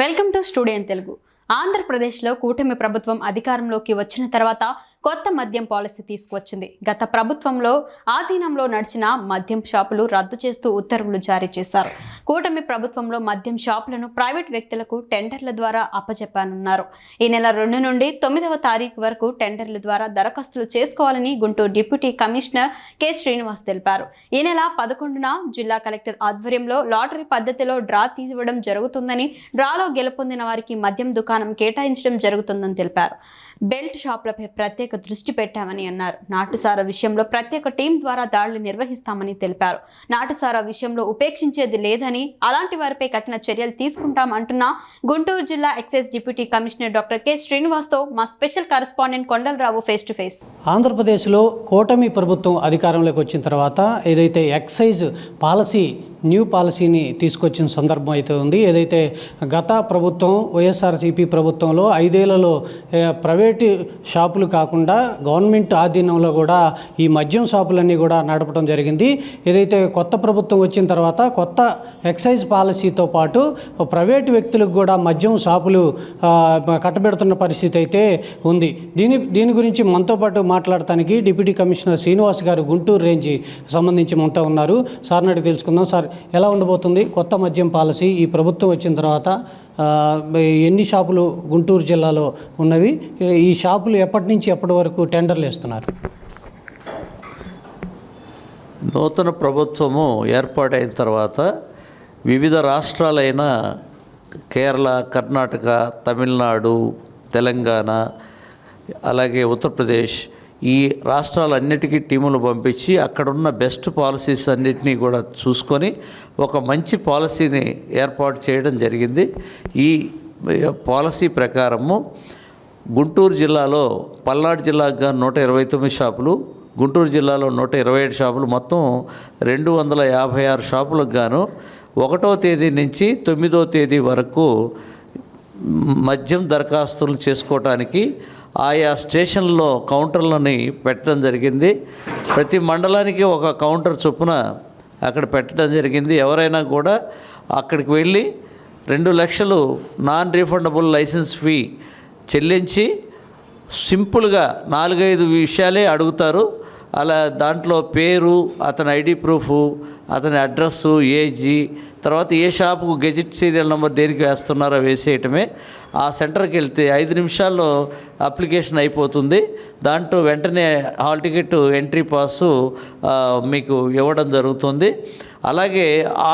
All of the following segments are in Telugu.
Welcome to studio Telugu. ఆంధ్రప్రదేశ్లో కూటమి ప్రభుత్వం అధికారంలోకి వచ్చిన తర్వాత కొత్త మద్యం పాలసీ తీసుకువచ్చింది. గత ప్రభుత్వంలో ఆధీనంలో నడిచిన మద్యం షాపులు రద్దు చేస్తూ ఉత్తర్వులు జారీ చేశారు. కూటమి ప్రభుత్వంలో మద్యం షాపులను ప్రైవేట్ వ్యక్తులకు టెండర్ల ద్వారా అప్పచెప్పానన్నారు ఈ నెల రెండు నుండి తొమ్మిదవ తారీఖు వరకు టెండర్ల ద్వారా దరఖాస్తులు చేసుకోవాలని Guntur deputy commissioner K. Srinivas తెలిపారు. ఈ నెల పదకొండున జిల్లా కలెక్టర్ ఆధ్వర్యంలో లాటరీ పద్ధతిలో డ్రా తీయడం జరుగుతుందని డ్రాలో గెలుపొందిన వారికి మద్యం దుకాణం కేటాయించడం జరుగుతుందని తెలిపారు. బెల్ట్ షాపులపై ప్రత్యేక దృష్టి పెట్టామని అన్నారు. నాటుసారా విషయంలో ప్రత్యేక టీం ద్వారా దాడులు నిర్వహిస్తామని తెలిపారు. నాటుసారా విషయంలో ఉపేక్షించేది లేదని అలాంటి వారిపై కఠిన చర్యలు తీసుకుంటామంటున్న గుంటూరు జిల్లా excise deputy commissioner doctor K. శ్రీనివాస్తో మా special correspondent Kondalarao face to face. ఆంధ్రప్రదేశ్లో కూటమి ప్రభుత్వం అధికారంలోకి వచ్చిన తర్వాత ఏదైతే ఎక్సైజ్ పాలసీ న్యూ పాలసీని తీసుకొచ్చిన సందర్భం అయితే ఉంది ఏదైతే గత ప్రభుత్వం వైఎస్ఆర్సీపీ ప్రభుత్వంలో ఐదేళ్ళలో ప్రైవేట్ ప్రైవేటు షాపులు కాకుండా గవర్నమెంట్ ఆధీనంలో కూడా ఈ మద్యం షాపులన్నీ కూడా నడపడం జరిగింది. ఏదైతే కొత్త ప్రభుత్వం వచ్చిన తర్వాత కొత్త ఎక్సైజ్ పాలసీతో పాటు ప్రైవేటు వ్యక్తులకు కూడా మద్యం షాపులు కట్టబెడుతున్న పరిస్థితి అయితే ఉంది. దీని దీని గురించి మనతో పాటు మాట్లాడటానికి డిప్యూటీ కమిషనర్ శ్రీనివాస్ గారు గుంటూరు రేంజ్ సంబంధించి మనతో ఉన్నారు. సార్ నాటి తెలుసుకుందాం. సార్ ఎలా ఉండబోతుంది కొత్త మద్యం పాలసీ? ఈ ప్రభుత్వం వచ్చిన తర్వాత ఎన్ని షాపులు గుంటూరు జిల్లాలో ఉన్నవి? ఈ షాపులు ఎప్పటి నుంచి ఎప్పటి వరకు టెండర్లు ఇస్తున్నారు నూతన ప్రభుత్వము ఏర్పాటైన తర్వాత వివిధ రాష్ట్రాలైన కేరళ కర్ణాటక తమిళనాడు తెలంగాణ అలాగే ఉత్తరప్రదేశ్ ఈ రాష్ట్రాలన్నిటికీ టీములు పంపించి అక్కడున్న బెస్ట్ పాలసీస్ అన్నిటినీ కూడా చూసుకొని ఒక మంచి పాలసీని ఏర్పాటు చేయడం జరిగింది. ఈ పాలసీ ప్రకారము గుంటూరు జిల్లాలో పల్నాడు జిల్లాకు గాను నూట ఇరవై తొమ్మిది షాపులు గుంటూరు జిల్లాలో నూట ఇరవై ఏడు షాపులు మొత్తం రెండు వందల యాభై ఆరు షాపులకు గాను ఒకటో తేదీ నుంచి తొమ్మిదో తేదీ వరకు మద్యం దరఖాస్తులు చేసుకోవటానికి ఆయా స్టేషన్లో కౌంటర్లని పెట్టడం జరిగింది. ప్రతి మండలానికి ఒక కౌంటర్ చొప్పున అక్కడ పెట్టడం జరిగింది. ఎవరైనా కూడా అక్కడికి వెళ్ళి రెండు లక్షలు నాన్ రీఫండబుల్ లైసెన్స్ ఫీ చెల్లించి సింపుల్గా నాలుగైదు విషయాలే అడుగుతారు. అలా దాంట్లో పేరు అతని ఐడి ప్రూఫు అతని అడ్రస్సు ఏజీ తర్వాత ఏ షాపుకు గెజిట్ సీరియల్ నెంబర్ దేనికి వేస్తున్నారో వేసేయటమే. ఆ సెంటర్కి వెళ్తే ఐదు నిమిషాల్లో అప్లికేషన్ అయిపోతుంది. దాంట్లో వెంటనే హాల్ టికెట్ ఎంట్రీ పాసు మీకు ఇవ్వడం జరుగుతుంది. అలాగే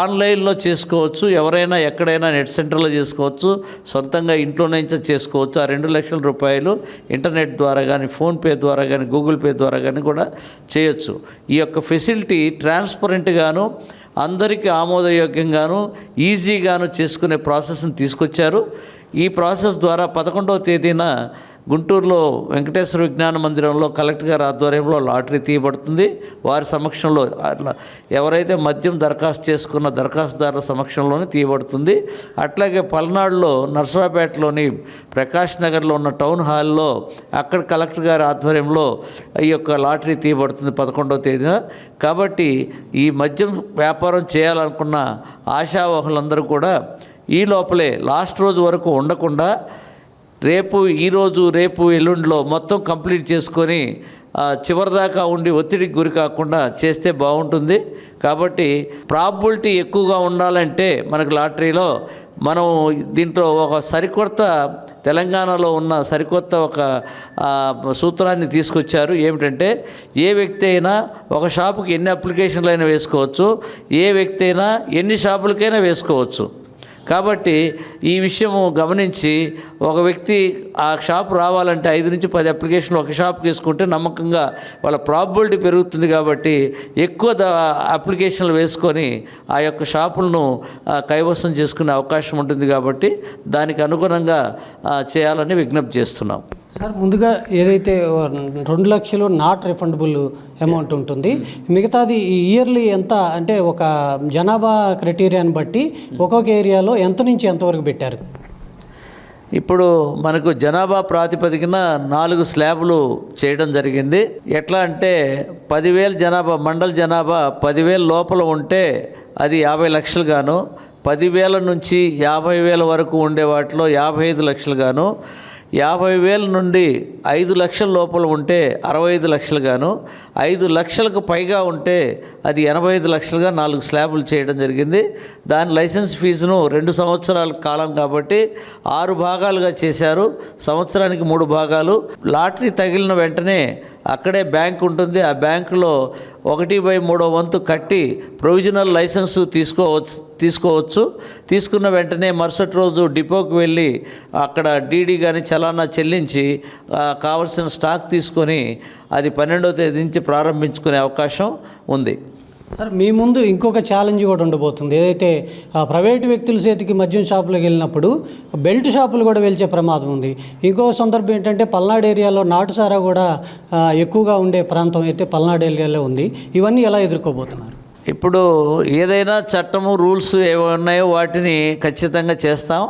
ఆన్లైన్లో చేసుకోవచ్చు ఎవరైనా ఎక్కడైనా నెట్ సెంటర్లో చేసుకోవచ్చు సొంతంగా ఇంట్లో నుంచి చేసుకోవచ్చు. ఆ రెండు లక్షల రూపాయలు ఇంటర్నెట్ ద్వారా కానీ ఫోన్పే ద్వారా కానీ గూగుల్ పే ద్వారా కానీ కూడా చేయొచ్చు. ఈ యొక్క ఫెసిలిటీ ట్రాన్స్పరెంట్గాను అందరికీ ఆమోదయోగ్యంగాను ఈజీగాను చేసుకునే ప్రాసెస్ని తీసుకొచ్చారు. ఈ ప్రాసెస్ ద్వారా పదకొండవ తేదీన గుంటూరులో వెంకటేశ్వర విజ్ఞాన మందిరంలో కలెక్టర్ గారి ఆధ్వర్యంలో లాటరీ తీయబడుతుంది. వారి సమక్షంలో అట్లా ఎవరైతే మద్యం దరఖాస్తు చేసుకున్న దరఖాస్తుదారుల సమక్షంలోనే తీయబడుతుంది. అట్లాగే పల్నాడులో నర్సరాపేటలోని ప్రకాష్ నగర్లో ఉన్న టౌన్ హాల్లో అక్కడ కలెక్టర్ గారి ఆధ్వర్యంలో ఈ యొక్క లాటరీ తీయబడుతుంది పదకొండవ తేదీన. కాబట్టి ఈ మద్యం వ్యాపారం చేయాలనుకున్న ఆశావహులందరూ కూడా ఈ లోపలే లాస్ట్ రోజు వరకు ఉండకుండా రేపు ఈరోజు రేపు ఎల్లుండిలో మొత్తం కంప్లీట్ చేసుకొని చివరిదాకా ఉండి ఒత్తిడికి గురి కాకుండా చేస్తే బాగుంటుంది. కాబట్టి ప్రాబిలిటీ ఎక్కువగా ఉండాలంటే మనకు లాటరీలో మనం దీంట్లో ఒక సరికొత్త తెలంగాణలో ఉన్న సరికొత్త ఒక సూత్రాన్ని తీసుకొచ్చారు. ఏమిటంటే ఏ వ్యక్తి అయినా ఒక షాపుకి ఎన్ని అప్లికేషన్లు అయినా వేసుకోవచ్చు. ఏ వ్యక్తి అయినా ఎన్ని షాపులకైనా వేసుకోవచ్చు. కాబట్టి ఈ విషయము గమనించి ఒక వ్యక్తి ఆ షాప్ రావాలంటే ఐదు నుంచి పది అప్లికేషన్లు ఒక షాప్ తీసుకుంటే నమ్మకంగా వాళ్ళ ప్రాబిలిటీ పెరుగుతుంది కాబట్టి ఎక్కువ అప్లికేషన్లు వేసుకొని ఆ యొక్క షాపులను కైవసం చేసుకునే అవకాశం ఉంటుంది కాబట్టి దానికి అనుగుణంగా చేయాలని విజ్ఞప్తి చేస్తున్నాం. సార్ ముందుగా ఏదైతే రెండు లక్షలు నాట్ రిఫండబుల్ అమౌంట్ ఉంటుంది మిగతాది ఈ ఇయర్లీ ఎంత అంటే ఒక జనాభా క్రైటీరియాని బట్టి ఒక్కొక్క ఏరియాలో ఎంత నుంచి ఎంతవరకు పెట్టారు? ఇప్పుడు మనకు జనాభా ప్రాతిపదికన నాలుగు స్లాబులు చేయడం జరిగింది. ఎట్లా అంటే పదివేల జనాభా మండల జనాభా పదివేల లోపల ఉంటే అది యాభై లక్షలు గాను పదివేల నుంచి యాభై వేల వరకు ఉండే వాటిలో యాభై ఐదు లక్షలు గాను యాభై వేల నుండి ఐదు లక్షల లోపల ఉంటే అరవై ఐదు లక్షలుగాను ఐదు లక్షలకు పైగా ఉంటే అది ఎనభై ఐదు లక్షలుగా నాలుగు స్లాబులు చేయడం జరిగింది. దాని లైసెన్స్ ఫీజును రెండు సంవత్సరాల కాలం కాబట్టి ఆరు భాగాలుగా చేశారు. సంవత్సరానికి మూడు భాగాలు. లాటరీ తగిలిన వెంటనే అక్కడే బ్యాంక్ ఉంటుంది. ఆ బ్యాంకులో ఒకటి బై మూడో వంతు కట్టి ప్రొవిజనల్ లైసెన్స్ తీసుకోవచ్చు తీసుకోవచ్చు. తీసుకున్న వెంటనే మరుసటి రోజు డిపోకి వెళ్ళి అక్కడ డీడీ కానీ చలానా చెల్లించి కావలసిన స్టాక్ తీసుకొని అది పన్నెండవ తేదీ నుంచి ప్రారంభించుకునే అవకాశం ఉంది. సార్ మీ ముందు ఇంకొక ఛాలెంజ్ కూడా ఉండబోతుంది. ఏదైతే ఆ, ప్రైవేటు వ్యక్తుల చేతికి మద్యం షాపులకు వెళ్ళినప్పుడు బెల్ట్ షాపులు కూడా వెలిచే ప్రమాదం ఉంది. ఇంకో సందర్భం ఏంటంటే పల్నాడు ఏరియాలో నాటుసారా కూడా ఎక్కువగా ఉండే ప్రాంతం అయితే పల్నాడు ఏరియాలో ఉంది. ఇవన్నీ ఎలా ఎదుర్కోబోతున్నారు? ఇప్పుడు ఏదైనా చట్టము రూల్స్ ఏవి ఉన్నాయో వాటిని ఖచ్చితంగా చేస్తాం.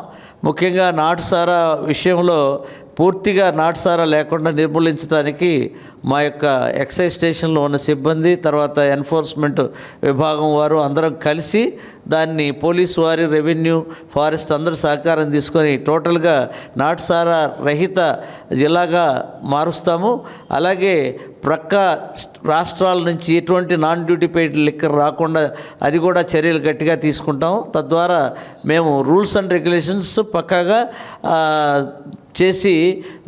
ముఖ్యంగా నాటుసారా విషయంలో పూర్తిగా నాటుసారా లేకుండా నిర్మూలించడానికి మా యొక్క ఎక్సైజ్ స్టేషన్లో ఉన్న సిబ్బంది తర్వాత ఎన్ఫోర్స్మెంట్ విభాగం వారు అందరం కలిసి దాన్ని పోలీసు వారి రెవెన్యూ ఫారెస్ట్ అందరూ సహకారం తీసుకొని టోటల్గా నాటుసారా రహిత జిల్లాగా మారుస్తాము. అలాగే ప్రక్క రాష్ట్రాల నుంచి ఎటువంటి నాన్ డ్యూటీ పెయిడ్ లిక్కర్ రాకుండా అది కూడా చర్యలు గట్టిగా తీసుకుంటాం తద్వారా మేము రూల్స్ అండ్ రెగ్యులేషన్స్ పక్కాగా చేసి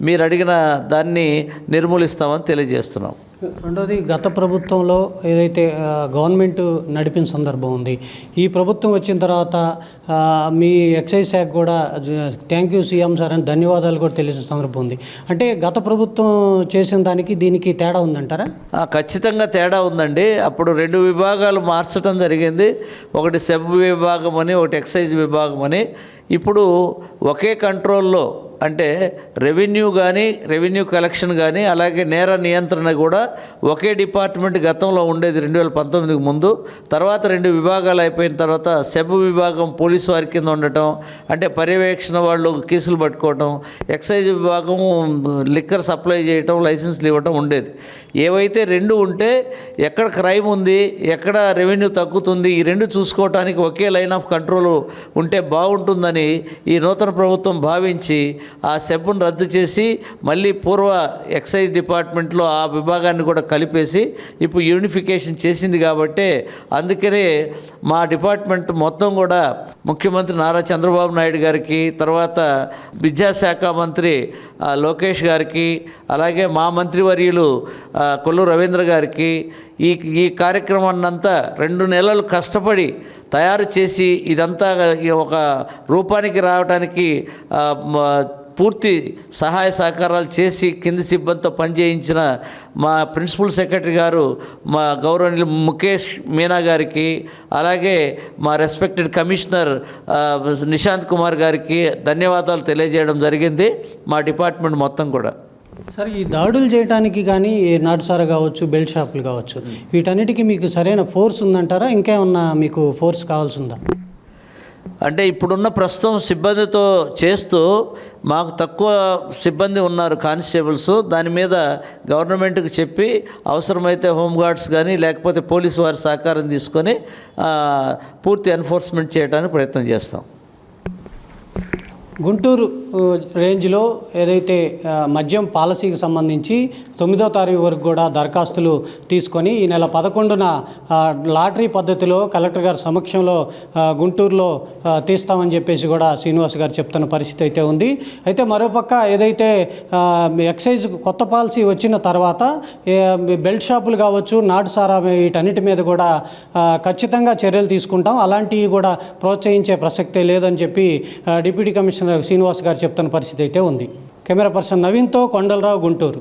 మీరు అడిగిన దాన్ని నిర్మూలిస్తామని తెలియజేస్తున్నాం. రెండోది గత ప్రభుత్వంలో ఏదైతే గవర్నమెంట్ నడిపిన సందర్భం ఉంది ఈ ప్రభుత్వం వచ్చిన తర్వాత మీ ఎక్సైజ్ శాఖ కూడా థ్యాంక్ యూ సీఎం సార్ అని ధన్యవాదాలు కూడా తెలిసిన సందర్భం ఉంది. అంటే గత ప్రభుత్వం చేసిన దానికి దీనికి తేడా ఉందంటారా? ఖచ్చితంగా తేడా ఉందండి. అప్పుడు రెండు విభాగాలు మార్చడం జరిగింది. ఒకటి సెబ్ విభాగం అని ఒకటి ఎక్సైజ్ విభాగం అని. ఇప్పుడు ఒకే కంట్రోల్లో అంటే రెవెన్యూ కానీ రెవెన్యూ కలెక్షన్ కానీ అలాగే నేర నియంత్రణ కూడా ఒకే డిపార్ట్మెంట్ గతంలో ఉండేది రెండు వేల పంతొమ్మిదికి ముందు. తర్వాత రెండు విభాగాలు అయిపోయిన తర్వాత సెబ్ విభాగం పోలీసు వారి కింద ఉండటం అంటే పర్యవేక్షణ వాళ్ళు కేసులు పట్టుకోవటం ఎక్సైజ్ విభాగం లిక్కర్ సప్లై చేయటం లైసెన్స్లు ఇవ్వటం ఉండేది. ఏవైతే రెండు ఉంటే ఎక్కడ క్రైమ్ ఉంది ఎక్కడ రెవెన్యూ తగ్గుతుంది ఈ రెండు చూసుకోవటానికి ఒకే లైన్ ఆఫ్ కంట్రోల్ ఉంటే బాగుంటుందని ఈ నూతన ప్రభుత్వం భావించి ఆ సెబ్ను రద్దు చేసి మళ్ళీ పూర్వ ఎక్సైజ్ డిపార్ట్మెంట్లో ఆ విభాగాన్ని కూడా కలిపేసి ఇప్పుడు యూనిఫికేషన్ చేసింది కాబట్టి అందుకనే మా డిపార్ట్మెంట్ మొత్తం కూడా ముఖ్యమంత్రి నారా చంద్రబాబు నాయుడు గారికి తర్వాత విద్యాశాఖ మంత్రి లోకేష్ గారికి అలాగే మా మంత్రివర్యులు కొల్లు రవీంద్ర గారికి ఈ ఈ కార్యక్రమాన్నంతా రెండు నెలలు కష్టపడి తయారు చేసి ఇదంతా ఒక రూపానికి రావడానికి పూర్తి సహాయ సహకారాలు చేసి కింది సిబ్బందితో పనిచేయించిన మా ప్రిన్సిపల్ సెక్రటరీ గారు మా గౌరవనీయులు ముఖేష్ మీనా గారికి అలాగే మా రెస్పెక్టెడ్ కమిషనర్ నిశాంత్ కుమార్ గారికి ధన్యవాదాలు తెలియజేయడం జరిగింది మా డిపార్ట్మెంట్ మొత్తం కూడా. సార్ ఈ దాడులు చేయడానికి కానీ ఈ నాటుసార కావచ్చు బెల్ట్ షాపులు కావచ్చు వీటన్నిటికీ మీకు సరైన ఫోర్స్ ఉందంటారా? ఇంకేమన్నా మీకు ఫోర్స్ కావాల్సి ఉందా? అంటే ఇప్పుడున్న ప్రస్తుతం సిబ్బందితో చేస్తూ మాకు తక్కువ సిబ్బంది ఉన్నారు కానిస్టేబుల్స్. దాని మీద గవర్నమెంట్కి చెప్పి అవసరమైతే హోంగార్డ్స్ కానీ లేకపోతే పోలీసు వారి సహకారం తీసుకొని పూర్తి ఎన్ఫోర్స్మెంట్ చేయడానికి ప్రయత్నం చేస్తాం. గుంటూరు రేంజ్లో ఏదైతే మద్యం పాలసీకి సంబంధించి తొమ్మిదో తారీఖు వరకు కూడా దరఖాస్తులు తీసుకొని ఈ నెల పదకొండున లాటరీ పద్ధతిలో కలెక్టర్ గారి సమక్షంలో గుంటూరులో తీస్తామని చెప్పేసి కూడా శ్రీనివాస్ గారు చెప్తున్న పరిస్థితి అయితే ఉంది. అయితే మరోపక్క ఏదైతే ఎక్సైజ్ కొత్త పాలసీ వచ్చిన తర్వాత బెల్ట్ షాపులు కావచ్చు నాటు సారా వీటన్నిటి మీద కూడా ఖచ్చితంగా చర్యలు తీసుకుంటాం. అలాంటివి కూడా ప్రోత్సహించే ప్రసక్తే లేదని చెప్పి డిప్యూటీ కమిషనర్ శ్రీనివాస్ గారు చెప్తున్న పరిస్థితి అయితే ఉంది. కెమెరా పర్సన్ నవీన్తో కొండలరావు గుంటూరు.